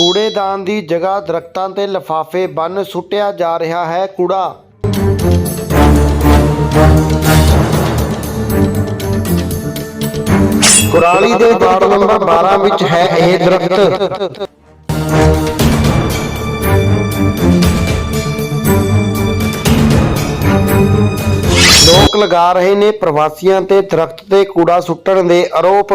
ਕੂੜੇਦਾਨ ਦੀ ਜਗ੍ਹਾ ਦਰਖਤਾਂ ਤੇ ਲਿਫਾਫੇ ਬੰਨ ਸੁੱਟਿਆ ਜਾ ਰਿਹਾ ਹੈ ਕੂੜਾ। ਕੁਰਾਲੀ ਦੇ ਵਾਰਡ ਨੰਬਰ 12 ਵਿੱਚ ਹੈ ਇਹ ਦਰਖਤ। ਲੋਕ ਲਗਾ ਰਹੇ ਨੇ ਪ੍ਰਵਾਸੀਆਂ ਤੇ ਦਰਖਤ ਤੇ ਕੂੜਾ ਸੁੱਟਣ ਦੇ ਆਰੋਪ।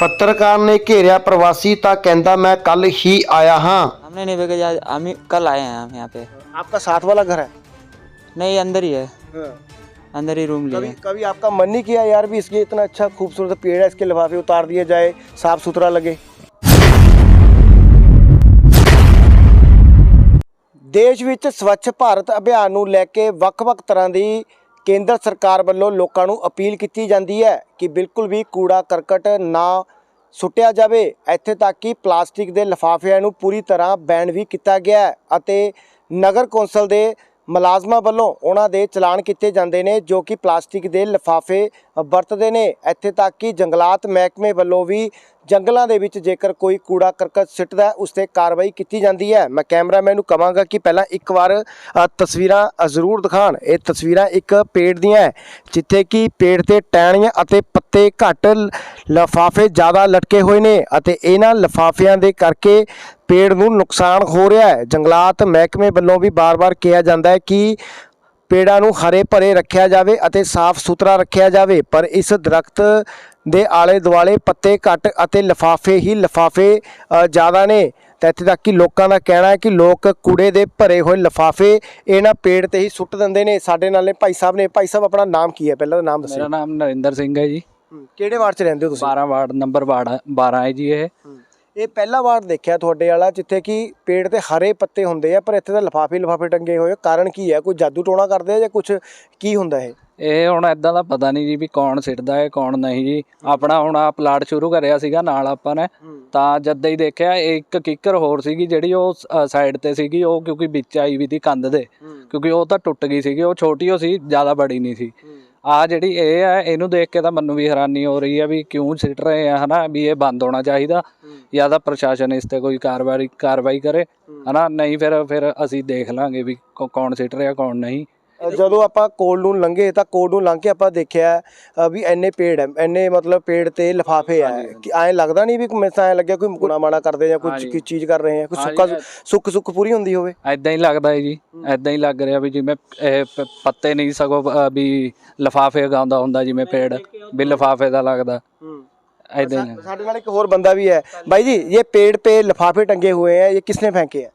ਪੱਤਰਕਾਰ ਨੇ ਘੇਰਿਆ ਪ੍ਰਵਾਸੀ ਤਾਂ ਕਹਿੰਦਾ ਮੈਂ ਕੱਲ ਹੀ ਆਇਆ ਹਾਂ हमने नहीं भेजा हम ही कल आए हैं हम यहाँ पे आपका साथ वाला घर है नहीं अंदर ही है अंदर ही रूम लिए कभी हैं। कभी आपका मन नहीं किया यार भी इसके इतना अच्छा खूबसूरत पेड़ है इसके लिफाफे उतार दिए जाए साफ सुथरा लगे ਦੇਸ਼ ਵਿੱਚ ਸਵੱਛ ਭਾਰਤ ਅਭਿਆਨ ਨੂੰ ਲੈ ਕੇ ਵੱਖ-ਵੱਖ ਤਰ੍ਹਾਂ ਦੀ ਕੇਂਦਰ ਸਰਕਾਰ ਵੱਲੋਂ ਲੋਕਾਂ ਨੂੰ ਅਪੀਲ ਕੀਤੀ ਜਾਂਦੀ ਹੈ ਕਿ ਬਿਲਕੁਲ ਵੀ ਕੂੜਾ ਕਰਕਟ ਨਾ ਸੁੱਟਿਆ ਜਾਵੇ, ਇੱਥੇ ਤੱਕ ਕਿ ਪਲਾਸਟਿਕ ਦੇ ਲਿਫਾਫਿਆਂ ਨੂੰ ਪੂਰੀ ਤਰ੍ਹਾਂ ਬੈਨ ਵੀ ਕੀਤਾ ਗਿਆ ਹੈ ਅਤੇ ਨਗਰ ਕੌਂਸਲ ਦੇ ਮੁਲਾਜ਼ਮਾਂ ਵੱਲੋਂ ਉਹਨਾਂ ਦੇ ਚਲਾਨ ਕੀਤੇ ਜਾਂਦੇ ਨੇ ਜੋ ਕਿ ਪਲਾਸਟਿਕ ਦੇ ਲਿਫਾਫੇ ਵਰਤਦੇ ਨੇ। ਇੱਥੇ ਤੱਕ ਕਿ ਜੰਗਲਾਤ ਮਹਿਕਮੇ ਵੱਲੋਂ ਵੀ ਜੰਗਲਾਂ ਦੇ ਵਿੱਚ ਜੇਕਰ ਕੋਈ ਕੂੜਾ ਕਰਕਟ ਸਿੱਟਦਾ ਉਸ ਤੇ ਕਾਰਵਾਈ ਕੀਤੀ ਜਾਂਦੀ ਹੈ। ਮੈਂ ਕੈਮਰਾਮੈਨ ਨੂੰ ਕਵਾਂਗਾ ਕਿ ਪਹਿਲਾਂ ਇੱਕ ਵਾਰ ਤਸਵੀਰਾਂ ਜ਼ਰੂਰ ਦਿਖਾਣ ਇਹ ਤਸਵੀਰਾਂ ਇੱਕ ਪੇੜ ਦੀਆਂ ਹੈ, ਜਿੱਥੇ ਕਿ ਪੇੜ ਤੇ ਟਹਿਣੀਆਂ ਅਤੇ ਪੱਤੇ ਘੱਟ ਲਫਾਫੇ ਜ਼ਿਆਦਾ ਲਟਕੇ ਹੋਏ ਨੇ ਅਤੇ ਇਹਨਾਂ ਲਫਾਫਿਆਂ ਦੇ ਕਰਕੇ ਪੇੜ ਨੂੰ ਨੁਕਸਾਨ ਹੋ ਰਿਹਾ ਹੈ। ਜੰਗਲਾਤ ਮਹਿਕਮੇ ਵੱਲੋਂ ਵੀ ਬਾਰ-ਬਾਰ ਕਿਹਾ ਜਾਂਦਾ ਹੈ ਕਿ ਪੇੜਾਂ ਨੂੰ ਹਰੇ ਭਰੇ ਰੱਖਿਆ ਜਾਵੇ ਅਤੇ ਸਾਫ਼ ਸੁਥਰਾ ਰੱਖਿਆ ਜਾਵੇ ਪਰ ਇਸ ਦਰਖਤ ਦੇ ਆਲੇ ਦੁਆਲੇ ਪੱਤੇ ਘੱਟ ਅਤੇ ਲਿਫਾਫੇ ਹੀ ਲਿਫਾਫੇ ਜ਼ਿਆਦਾ ਨੇ। ਤਾਂ ਇੱਥੇ ਤੱਕ ਕਿ ਲੋਕਾਂ ਦਾ ਕਹਿਣਾ ਹੈ ਕਿ ਲੋਕ ਕੂੜੇ ਦੇ ਭਰੇ ਹੋਏ ਲਿਫਾਫੇ ਇਹਨਾਂ ਪੇੜ ਤੇ ਹੀ ਸੁੱਟ ਦਿੰਦੇ ਨੇ। ਸਾਡੇ ਨਾਲ ਨੇ ਭਾਈ ਸਾਹਿਬ ਨੇ। ਭਾਈ ਸਾਹਿਬ ਆਪਣਾ ਨਾਮ ਕੀ ਹੈ? ਪਹਿਲਾਂ ਨਾਮ ਮੇਰਾ ਦੱਸੋ ਨਾਮ ਨਰਿੰਦਰ ਸਿੰਘ ਹੈ ਜੀ। ਕਿਹੜੇ ਵਾਰਡ 'ਚ ਰਹਿੰਦੇ ਹੋ ਤੁਸੀਂ? 12 ਵਾਰਡ ਨੰਬਰ ਵਾਰਡ 12 ਹੈ ਜੀ ਇਹ। ਇਹ ਪਹਿਲਾ ਵਾਰ ਦੇਖਿਆ ਤੁਹਾਡੇ ਵਾਲਾ ਜਿੱਥੇ ਕਿ ਪੇੜ ਤੇ ਹਰੇ ਪੱਤੇ ਹੁੰਦੇ ਆ ਪਰ ਇੱਥੇ ਤਾਂ ਲਿਫਾਫੇ ਲਿਫਾਫੇ ਟੰਗੇ ਹੋਏ। ਕਾਰਨ ਕੀ ਹੈ ਕੋਈ ਜਾਦੂ ਟੋਣਾ ਕਰਦੇ ਆ ਜਾਂ ਕੁਝ ਕੀ ਹੁੰਦਾ ਇਹ? ਇਹ ਹੁਣ ਐਦਾਂ ਦਾ ਪਤਾ ਨਹੀਂ ਜੀ ਵੀ ਕੌਣ ਸਿੱਟਦਾ ਹੈ ਕੌਣ ਨਹੀਂ ਜੀ। ਆਪਣਾ ਹੁਣ ਆ ਪਲਾਟ ਸ਼ੁਰੂ ਕਰਿਆ ਸੀਗਾ ਨਾਲ ਆਪਾਂ ਨੇ। ਤਾਂ ਜਦ ਹੀ ਦੇਖਿਆ ਇੱਕ ਕਿੱਕਰ ਹੋਰ ਸੀਗੀ ਜਿਹੜੀ ਉਹ ਸਾਈਡ ਤੇ ਸੀਗੀ ਉਹ ਕਿਉਂਕਿ ਵਿੱਚ ਆਈ ਵੀ ਦੀ ਕੰਧ ਦੇ। ਕਿਉਂਕਿ ਉਹ ਤਾਂ ਟੁੱਟ ਗਈ ਸੀਗੀ ਉਹ ਛੋਟੀ ਹੋ ਸੀ ਜ਼ਿਆਦਾ ਬੜੀ ਨਹੀਂ ਸੀ। ਆ ਜਿਹੜੀ ਇਹ ਹੈ ਇਹਨੂੰ ਦੇਖ ਕੇ ਤਾਂ ਮੈਨੂੰ ਵੀ ਹੈਰਾਨੀ ਹੋ ਰਹੀ ਹੈ ਵੀ ਕਿਉਂ ਸਿੱਟ ਰਹੇ ਆ ਹਨਾ? ਵੀ ਇਹ ਬੰਦ ਹੋਣਾ ਚਾਹੀਦਾ ਜਾਂ ਤਾਂ ਪ੍ਰਸ਼ਾਸਨ ਇਸ ਤੇ ਕੋਈ ਕਾਰਵਾਈ ਕਾਰਵਾਈ ਕਰੇ ਹਨਾ? ਨਹੀਂ ਫਿਰ ਫਿਰ ਅਸੀਂ ਦੇਖ ਲਾਂਗੇ ਵੀ ਕੌਣ ਸਿੱਟ ਰਿਹਾ ਕੌਣ ਨਹੀਂ। ਜਦੋਂ ਆਪਾਂ ਕੋਲ ਨੂੰ ਲੰਘੇ ਤਾਂ ਕੋਲ ਨੂੰ ਲੰਘ ਕੇ ਆਪਾਂ ਦੇਖਿਆ ਅ, ਵੀ ਐਨੇ ਪੇੜ ਐ ਐਨੇ ਮਤਲਬ ਪੇੜ ਤੇ ਲਿਫਾਫੇ ਆ ਕਿ ਐਂ ਲੱਗਦਾ ਨਹੀਂ ਵੀ ਮੈਂ ਤਾਂ ਐਂ ਲੱਗਿਆ ਕੋਈ ਮੁਕਣਾ ਮਾਣਾ ਕਰਦੇ ਜਾਂ ਕੁਝ ਹਾਂਜੀ। ਕੋਈ ਚੀਜ਼ ਕਰ ਰਹੇ ਆ ਕੋਈ ਹਾਂਜੀ, ਸੁੱਕਾ ਸੁੱਕ ਸੁੱਕ ਪੂਰੀ ਹੁੰਦੀ ਹੋਵੇ ਐਦਾਂ ਹੀ ਲੱਗਦਾ ਹੈ ਜੀ ਐਦਾਂ ਹੀ ਲੱਗ ਰਿਹਾ ਵੀ ਜਿਵੇਂ ਇਹ ਪ- ਪੱਤੇ ਨਹੀਂ ਸਗੋਂ ਅ, ਵੀ ਲਫਾਫੇ ਉਗਾਉਂਦਾ ਹੁੰਦਾ ਜਿਵੇਂ ਪੇੜ ਵੀ ਲਫਾਫੇ ਦਾ ਲੱਗਦਾ ਐਦਾਂ ਹੀ ਸਾਡੇ ਨਾਲ ਇੱਕ ਹੋਰ ਬੰਦਾ ਵੀ ਹੈ भाई जी ये पेड़ पे लिफाफे टंगे हुए हैं ये किसने फेंके हैं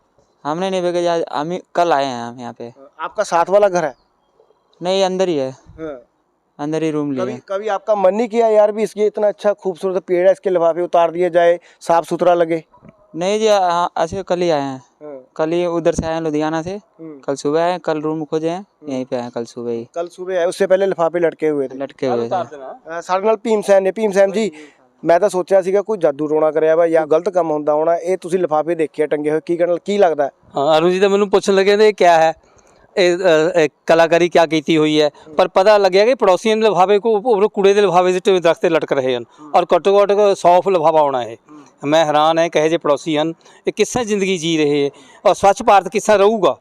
हमने नहीं भेजा हम ही कल आए हैं हम यहाँ पे आपका साथ वाला घर है नहीं अंदर ही है अंदर ही रूम लिए कभी हैं। कभी आपका मन नहीं किया यार भी इसके इतना अच्छा खूबसूरत पेड़ है इसके लिफाफे उतार दिए जाए साफ सुथरा लगे नहीं जी हाँ ऐसे कल ही आए हैं कल ही उधर से आए हैं लुधियाना से कल सुबह आए कल रूम खोजे हैं यहीं पे आए कल सुबह ही कल सुबह है उससे पहले लिफाफे लटके हुए थे लटके हुए थे ਅ, ਸਾਡੇ ਨਾਲ ਭੀਮ ਸੈਨ ਨੇ ਭੀਮ ਸੈਨ ਜੀ ਮੈਂ ਤਾਂ ਸੋਚਿਆ ਸੀਗਾ ਕੋਈ ਜਾਦੂ ਟੋਣਾ ਕਰਿਆ ਵਾ ਜਾਂ ਗਲਤ ਕੰਮ ਹੁੰਦਾ ਹੋਣਾ ਇਹ ਤੁਸੀਂ ਲਿਫਾਫੇ ਦੇਖਿਆ ਟੰਗੇ ਹੋਏ ਕੀ ਕਰਨ ਕੀ ਲੱਗਦਾ ਹੈ? ਹਾਂ ਅਰੁਣ ਜੀ ਤਾਂ ਮੈਨੂੰ ਪੁੱਛਣ ਲੱਗੇ ਨੇ ਇਹ ਕਿਆ ਹੈ ਇਹ ਅ, ਇਹ ਕਲਾਕਾਰੀ ਕਿਆ ਕੀਤੀ ਹੋਈ ਹੈ? ਪਰ ਪਤਾ ਲੱਗਿਆ ਕਿ ਪੜੋਸੀਆਂ ਦੇ ਲਿਫਾਫੇ ਕੋ ਉਹ ਕੂੜੇ ਦੇ ਸਿੱਟੇ ਹੋਏ ਦਰਖਤ ਤੇ ਲਟਕ ਰਹੇ ਹਨ ਔਰ ਘੱਟੋ ਘੱਟ 100 ਲਿਫਾਫਾ ਹੋਣਾ ਹੈ। ਮੈਂ ਹੈਰਾਨ ਹੈ ਕਹੇ ਜੇ ਪੜੋਸੀ ਹਨ ਇਹ ਕਿਸ ਜ਼ਿੰਦਗੀ ਜੀ ਰਹੇ ਹੈ ਔਰ ਸਵੱਛ ਭਾਰਤ ਕਿਸ ਰਹੂਗਾ?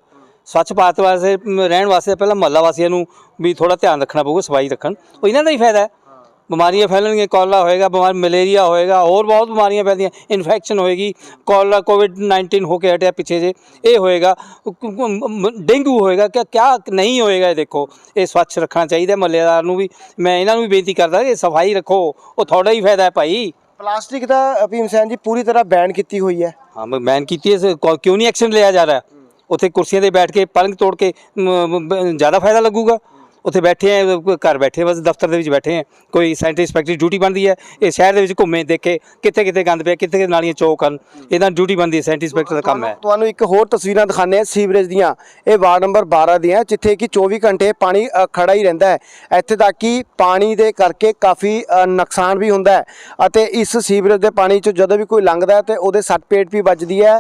ਸਵੱਛ ਭਾਰਤ ਵਾਸਤੇ ਰਹਿਣ ਵਾਸਤੇ ਪਹਿਲਾਂ ਮਹੱਲਾ ਵਾਸੀਆਂ ਨੂੰ ਵੀ ਥੋੜਾ ਧਿਆਨ ਰੱਖਣਾ ਪਊਗਾ ਸਫ਼ਾਈ ਰੱਖਣ। ਉਹ ਇਹਨਾਂ ਦਾ ਹੀ ਫਾਇਦਾ ਹੈ। ਬਿਮਾਰੀਆਂ ਫੈਲਣਗੀਆਂ ਕੋਲਾ ਹੋਏਗਾ ਬਿਮਾਰ ਮਲੇਰੀਆ ਹੋਏਗਾ ਹੋਰ ਬਹੁਤ ਬਿਮਾਰੀਆਂ ਫੈਲਦੀਆਂ ਇਨਫੈਕਸ਼ਨ ਹੋਏਗੀ ਕੋਲਾ ਕੋਵਿਡ 19 ਹੋ ਕੇ ਹਟਿਆ ਪਿੱਛੇ ਜੇ ਇਹ ਹੋਏਗਾ ਡੇਂਗੂ ਹੋਏਗਾ ਕਿ ਕਿਆ ਨਹੀਂ ਹੋਏਗਾ ਇਹ ਦੇਖੋ ਇਹ ਸਵੱਛ ਰੱਖਣਾ ਚਾਹੀਦਾ ਮਹੱਲੇਦਾਰ ਨੂੰ ਵੀ ਮੈਂ ਇਹਨਾਂ ਨੂੰ ਵੀ ਬੇਨਤੀ ਕਰਦਾ ਕਿ ਸਫ਼ਾਈ ਰੱਖੋ ਉਹ ਤੁਹਾਡਾ ਹੀ ਫਾਇਦਾ ਹੈ ਭਾਈ। ਪਲਾਸਟਿਕ ਦਾ ਭੀਮ ਸੈਨ ਜੀ ਪੂਰੀ ਤਰ੍ਹਾਂ ਬੈਨ ਕੀਤੀ ਹੋਈ ਹੈ। ਹਾਂ ਮੈਨ ਕੀਤੀ ਹੈ ਕਿਉਂ ਨਹੀਂ ਐਕਸ਼ਨ ਲਿਆ ਜਾ ਰਿਹਾ? ਉੱਥੇ ਕੁਰਸੀਆਂ ਤੇ ਬੈਠ ਕੇ ਪਲੰਗ ਤੋੜ ਕੇ ਜ਼ਿਆਦਾ ਫਾਇਦਾ ਲੱਗੂਗਾ। ਉੱਥੇ ਬੈਠੇ ਆ ਘਰ ਬੈਠੇ ਬਸ ਦਫ਼ਤਰ ਦੇ ਵਿੱਚ ਬੈਠੇ ਆ। ਕੋਈ ਸੈਂਟਰ ਇੰਸਪੈਕਟਰ ਡਿਊਟੀ ਬਣਦੀ ਹੈ। ਇਹ ਸ਼ਹਿਰ ਦੇ ਵਿੱਚ ਘੁੰਮੇ ਦੇਖੇ ਕਿੱਥੇ ਕਿੱਥੇ ਗੰਦ ਪਿਆ ਕਿੱਥੇ ਕਿੱਥੇ ਨਾਲੀਆਂ ਚੌਕ ਹਨ। ਇਹਦਾ ਡਿਊਟੀ ਬਣਦੀ ਹੈ ਸੈਂਟਰ ਇੰਸਪੈਕਟਰ ਦਾ ਕੰਮ ਹੈ। ਤੁਹਾਨੂੰ ਇੱਕ ਹੋਰ ਤਸਵੀਰਾਂ ਦਿਖਾਣੇ ਆ ਸੀਵਰੇਜ ਦੀਆਂ। ਇਹ ਵਾਰਡ ਨੰਬਰ 12 ਦੀਆਂ ਜਿੱਥੇ ਕਿ 24 ਘੰਟੇ ਪਾਣੀ ਅ, ਖੜਾ ਹੀ ਰਹਿੰਦਾ ਹੈ। ਇੱਥੇ ਤੱਕ ਕਿ ਪਾਣੀ ਦੇ ਕਰਕੇ ਕਾਫੀ ਨੁਕਸਾਨ ਵੀ ਹੁੰਦਾ ਹੈ। ਅਤੇ ਇਸ ਸੀਵਰੇਜ ਦੇ ਪਾਣੀ 'ਚ ਜਦੋਂ ਵੀ ਕੋਈ ਲੰਘਦਾ ਹੈ ਤੇ ਉਹਦੇ ਸੱਟ ਪੇਟ ਵੀ ਵੱਜਦੀ ਹੈ।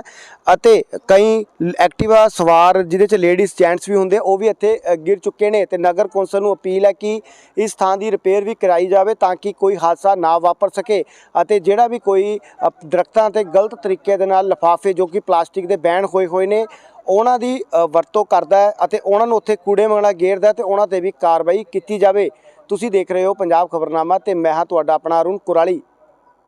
ਅਤੇ ਕਈ ਐਕਟਿਵਾ ਸਵਾਰ ਜਿਹਦੇ 'ਚ ਲੇਡੀਜ਼ ਜੈਂਟਸ ਵੀ ਹੁੰਦੇ ਉਹ ਵੀ ਇੱਥੇ ਗਿਰ ਚੁੱਕੇ ਨੇ ਤੇ ਨਗਰ ਕੌਂਸਲ ਨੂੰ ਅਪੀਲ ਹੈ ਕਿ ਇਸ ਥਾਂ ਦੀ ਰਿਪੇਅਰ ਵੀ ਕਰਾਈ ਜਾਵੇ ਤਾਂ ਕਿ ਕੋਈ ਹਾਦਸਾ ਨਾ ਵਾਪਰ ਸਕੇ ਅਤੇ ਜਿਹੜਾ ਵੀ ਕੋਈ ਅ, ਦਰਖਤਾਂ ਤੇ ਗਲਤ ਤਰੀਕੇ ਦੇ ਨਾਲ ਲਿਫਾਫੇ ਜੋ ਕਿ ਪਲਾਸਟਿਕ ਦੇ ਬੈਨ ਹੋਏ ਹੋਏ ਨੇ ਉਹਨਾਂ ਦੀ ਵਰਤੋਂ ਕਰਦਾ ਹੈ ਅਤੇ ਉਹਨਾਂ ਨੂੰ ਉੱਥੇ ਕੂੜੇ ਮੰਗਣਾ ਗੇਰਦਾ ਹੈ ਤੇ ਉਹਨਾਂ ਤੇ ਵੀ ਕਾਰਵਾਈ ਕੀਤੀ ਜਾਵੇ। ਤੁਸੀਂ ਦੇਖ ਰਹੇ ਹੋ ਪੰਜਾਬ ਖਬਰਨਾਮਾ ਤੇ ਮੈਂ ਹਾਂ ਤੁਹਾਡਾ ਆਪਣਾ ਅਰੁਣ ਕੁਰਾਲੀ।